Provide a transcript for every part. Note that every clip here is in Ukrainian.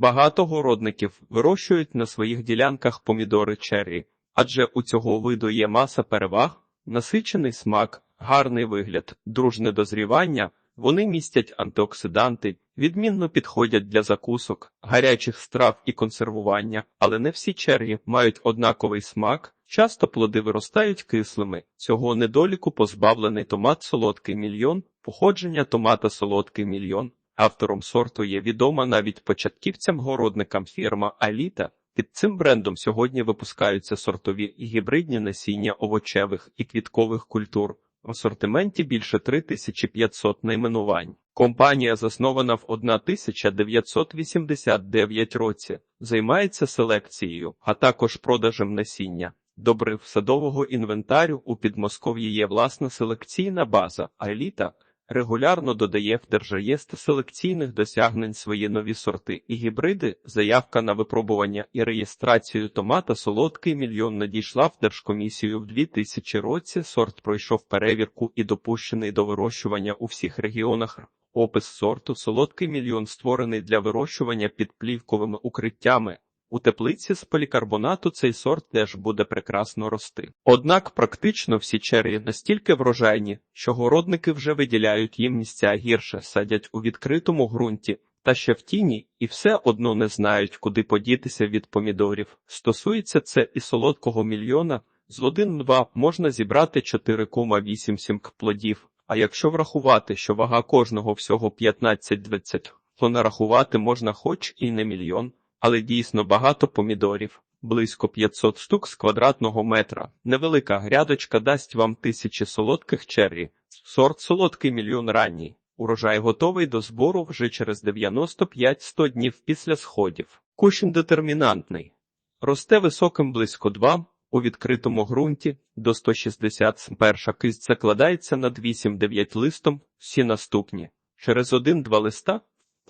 Багато городників вирощують на своїх ділянках помідори черрі, адже у цього виду є маса переваг, насичений смак, гарний вигляд, дружне дозрівання. Вони містять антиоксиданти, відмінно підходять для закусок, гарячих страв і консервування, але не всі черрі мають однаковий смак. Часто плоди виростають кислими. Цього недоліку позбавлений томат солодкий мільйон, походження томата солодкий мільйон. Автором сорту є відома навіть початківцям-городникам фірма Аліта. Під цим брендом сьогодні випускаються сортові і гібридні насіння овочевих і квіткових культур. В асортименті більше 3500 найменувань. Компанія, заснована в 1989 році, займається селекцією, а також продажем насіння. Добрив садового інвентарю у Підмосков'ї є власна селекційна база, а еліта регулярно додає в держреєстр селекційних досягнень свої нові сорти і гібриди. Заявка на випробування і реєстрацію томата солодкий мільйон надійшла в Держкомісію в 2000 році. Сорт пройшов перевірку і допущений до вирощування у всіх регіонах. Опис сорту солодкий мільйон створений для вирощування під плівковими укриттями. У теплиці з полікарбонату цей сорт теж буде прекрасно рости. Однак практично всі черрі настільки врожайні, що городники вже виділяють їм місця гірше, садять у відкритому ґрунті та ще в тіні і все одно не знають, куди подітися від помідорів. Стосується це і солодкого мільйона, з 1-2 можна зібрати 4,8 плодів. А якщо врахувати, що вага кожного всього 15-20, то нарахувати можна хоч і не мільйон але дійсно багато помідорів, близько 500 штук з квадратного метра. Невелика грядочка дасть вам тисячі солодких черрі. Сорт солодкий мільйон ранній. Урожай готовий до збору вже через 95-100 днів після сходів. Кущ детермінантний. Росте високим близько 2, у відкритому ґрунті до 160 см. Перша кисть закладається над 8-9 листом, всі наступні. Через 1-2 листа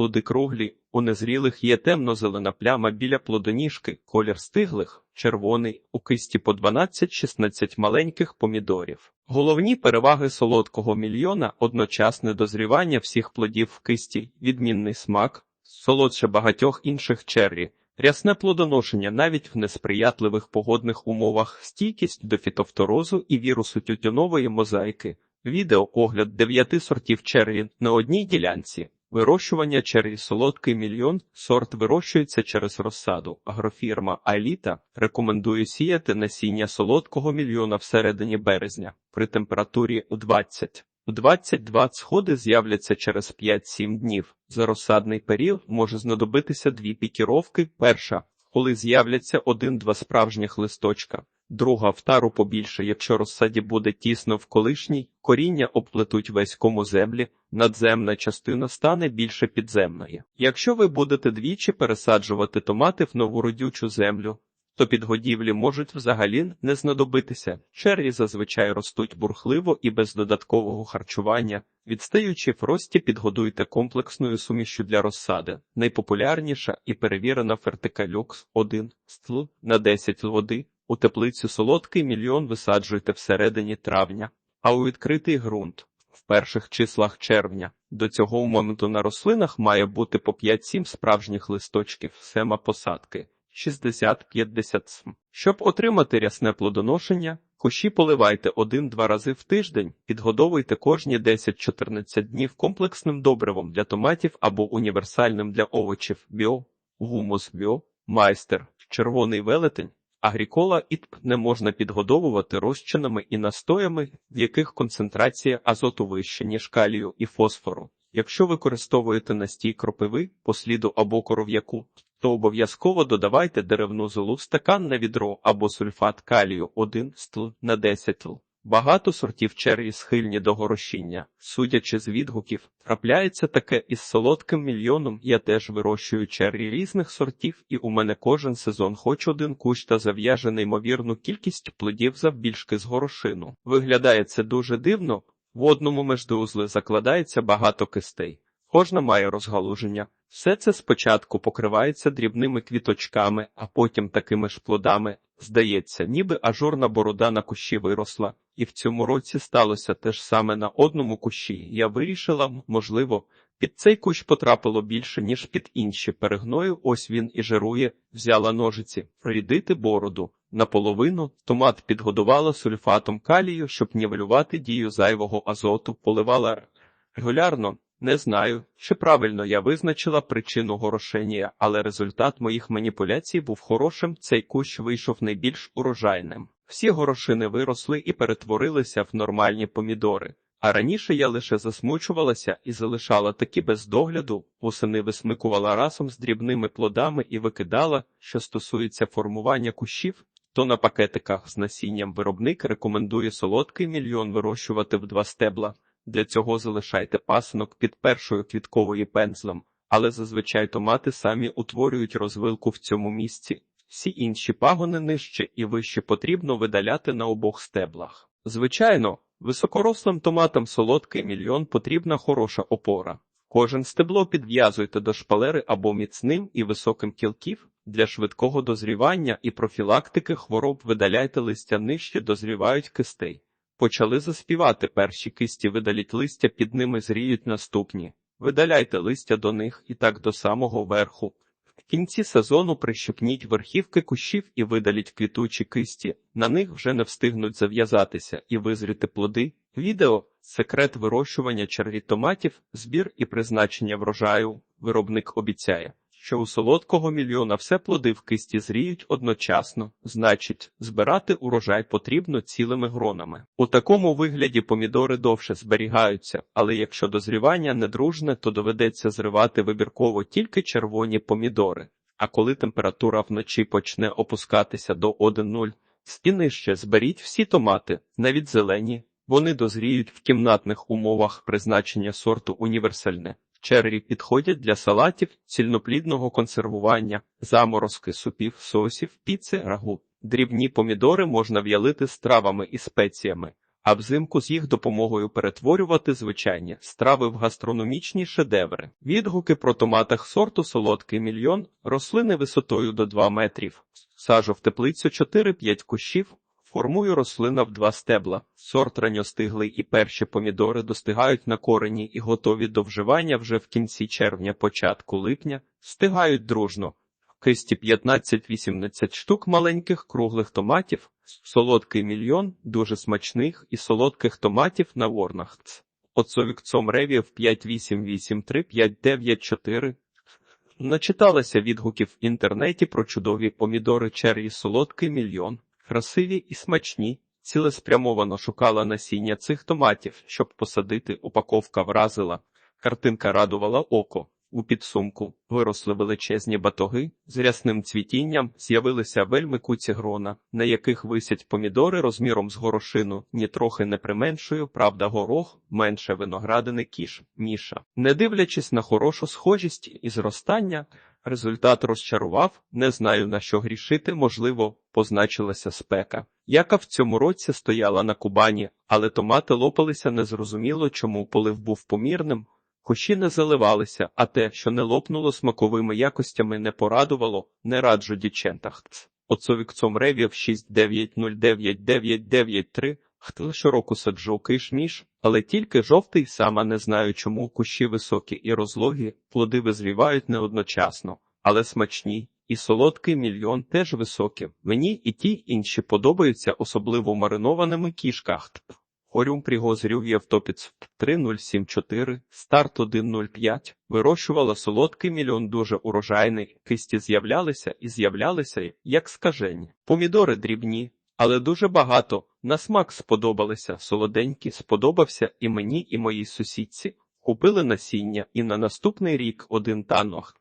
Плоди круглі, у незрілих є темно-зелена пляма біля плодоніжки, колір стиглих, червоний, у кисті по 12-16 маленьких помідорів. Головні переваги солодкого мільйона одночасне дозрівання всіх плодів в кисті, відмінний смак, солодше багатьох інших черрі, рясне плодоношення навіть в несприятливих погодних умовах, стійкість до фітофторозу і вірусу тютюнової мозаїки. Відео огляд дев'яти сортів черрі на одній ділянці. Вирощування черрі солодкий мільйон сорт вирощується через розсаду. Агрофірма Айліта рекомендує сіяти насіння солодкого мільйона всередині березня при температурі у 20. У 22 сходи з'являться через 5-7 днів. За розсадний період може знадобитися дві пікіровки. Перша, коли з'являться один-два справжніх листочка. Друга в тару побільше, якщо розсаді буде тісно в колишній, коріння обплетуть весь кому землі, надземна частина стане більше підземної. Якщо ви будете двічі пересаджувати томати в нову родючу землю, то підгодівлі можуть взагалі не знадобитися. Черрі зазвичай ростуть бурхливо і без додаткового харчування. Відстаючи в рості, підгодуйте комплексною сумішю для розсади. Найпопулярніша і перевірена фертикалюкс 1 стл на 10 води. У теплицю солодкий мільйон висаджуйте всередині травня, а у відкритий ґрунт в перших числах червня. До цього моменту на рослинах має бути по 5-7 справжніх листочків сема посадки 60-50 см. Щоб отримати рясне плодоношення, кущі поливайте 1-2 рази в тиждень, підгодовуйте кожні 10-14 днів комплексним добривом для томатів або універсальним для овочів біо, гумус біо, майстер, червоний велетень. Агрікола ІТП не можна підгодовувати розчинами і настоями, в яких концентрація азоту вища, ніж калію і фосфору. Якщо використовуєте настій кропиви, посліду або коров'яку, то обов'язково додавайте деревну золу в стакан на відро або сульфат калію 1 стл на 10 л. Багато сортів черрі схильні до горошіння. Судячи з відгуків, трапляється таке із солодким мільйоном. Я теж вирощую черрі різних сортів, і у мене кожен сезон хоч один кущ та зав'яже неймовірну кількість плодів завбільшки з горошину. Виглядає це дуже дивно. В одному междоузли закладається багато кистей. Кожна має розгалуження. Все це спочатку покривається дрібними квіточками, а потім такими ж плодами. Здається, ніби ажурна борода на кущі виросла, і в цьому році сталося те ж саме на одному кущі. Я вирішила, можливо, Під цей кущ потрапило більше, ніж під інші. Перегною ось він і жирує, взяла ножиці, прорідити бороду. Наполовину томат підгодувала сульфатом калію, щоб нівелювати дію зайвого азоту, поливала регулярно. Не знаю, чи правильно я визначила причину горошення, але результат моїх маніпуляцій був хорошим. Цей кущ вийшов найбільш урожайним. Всі горошини виросли і перетворилися в нормальні помідори. А раніше я лише засмучувалася і залишала такі без догляду, восени висмикувала разом з дрібними плодами і викидала, що стосується формування кущів, то на пакетиках з насінням виробник рекомендує солодкий мільйон вирощувати в два стебла. Для цього залишайте пасинок під першою квітковою пензлем, але зазвичай томати самі утворюють розвилку в цьому місці. Всі інші пагони нижче і вище потрібно видаляти на обох стеблах. Звичайно, високорослим томатам солодкий мільйон потрібна хороша опора. Кожен стебло підв'язуйте до шпалери або міцним і високим кілків. Для швидкого дозрівання і профілактики хвороб видаляйте листя нижче дозрівають кистей. Почали заспівати перші кисті, видаліть листя, під ними зріють наступні. Видаляйте листя до них і так до самого верху. В кінці сезону прищепніть верхівки кущів і видаліть квітучі кисті. На них вже не встигнуть зав'язатися і визріти плоди. Відео секрет вирощування черві томатів, збір і призначення врожаю. Виробник обіцяє що у солодкого мільйона все плоди в кисті зріють одночасно, значить, збирати урожай потрібно цілими гронами. У такому вигляді помідори довше зберігаються, але якщо дозрівання недружне, то доведеться зривати вибірково тільки червоні помідори. А коли температура вночі почне опускатися до 1,0, і нижче зберіть всі томати, навіть зелені, вони дозріють в кімнатних умовах призначення сорту універсальне. Черрі підходять для салатів, цільноплідного консервування, заморозки супів, сосів, піци, рагу. Дрібні помідори можна в'ялити з травами і спеціями, а взимку з їх допомогою перетворювати звичайні страви в гастрономічні шедеври. Відгуки про томатах сорту солодкий мільйон, рослини висотою до 2 метрів, сажу в теплицю 4-5 кущів. Формую рослина в два стебла. Сорт ранньостиглий і перші помідори достигають на корені і готові до вживання вже в кінці червня, початку липня, стигають дружно. В кисті 15-18 штук маленьких круглих томатів, солодкий мільйон, дуже смачних і солодких томатів на ворнах. Оцовікцом ревів 5883 594. Начиталася відгуків в інтернеті про чудові помідори черрі солодкий мільйон красиві і смачні, цілеспрямовано шукала насіння цих томатів, щоб посадити, упаковка вразила. Картинка радувала око. У підсумку виросли величезні батоги, з рясним цвітінням з'явилися вельми куці грона, на яких висять помідори розміром з горошину, нітрохи не применшую, правда, горох, менше виноградини кіш, міша. Не дивлячись на хорошу схожість і зростання, Результат розчарував, не знаю на що грішити, можливо, позначилася спека. Яка в цьому році стояла на Кубані, але томати лопалися незрозуміло, чому полив був помірним. Кущі не заливалися, а те, що не лопнуло смаковими якостями, не порадувало, не раджу дічентах. Оцовікцом ревів 6909993 Хто щороку саджу кишміш, але тільки жовтий, сама не знаю, чому кущі високі і розлогі, плоди визрівають не одночасно, але смачні, і солодкий мільйон теж високі. Мені і ті інші подобаються, особливо маринованими кішках. Орюм пригозрів Євтопіц 3074, старт 105, вирощувала солодкий мільйон дуже урожайний, кисті з'являлися і з'являлися, як скажені. Помідори дрібні, але дуже багато. На смак сподобалися, солоденькі, сподобався і мені, і моїй сусідці. Купили насіння, і на наступний рік один танох.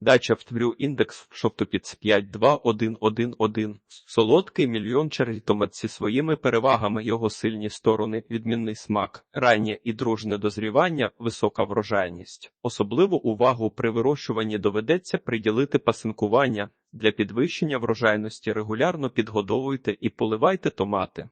Дача втврю індекс шоптопіц 52111. Солодкий мільйон зі своїми перевагами його сильні сторони, відмінний смак, раннє і дружне дозрівання, висока врожайність. Особливу увагу при вирощуванні доведеться приділити пасинкування. Для підвищення врожайності регулярно підгодовуйте і поливайте томати.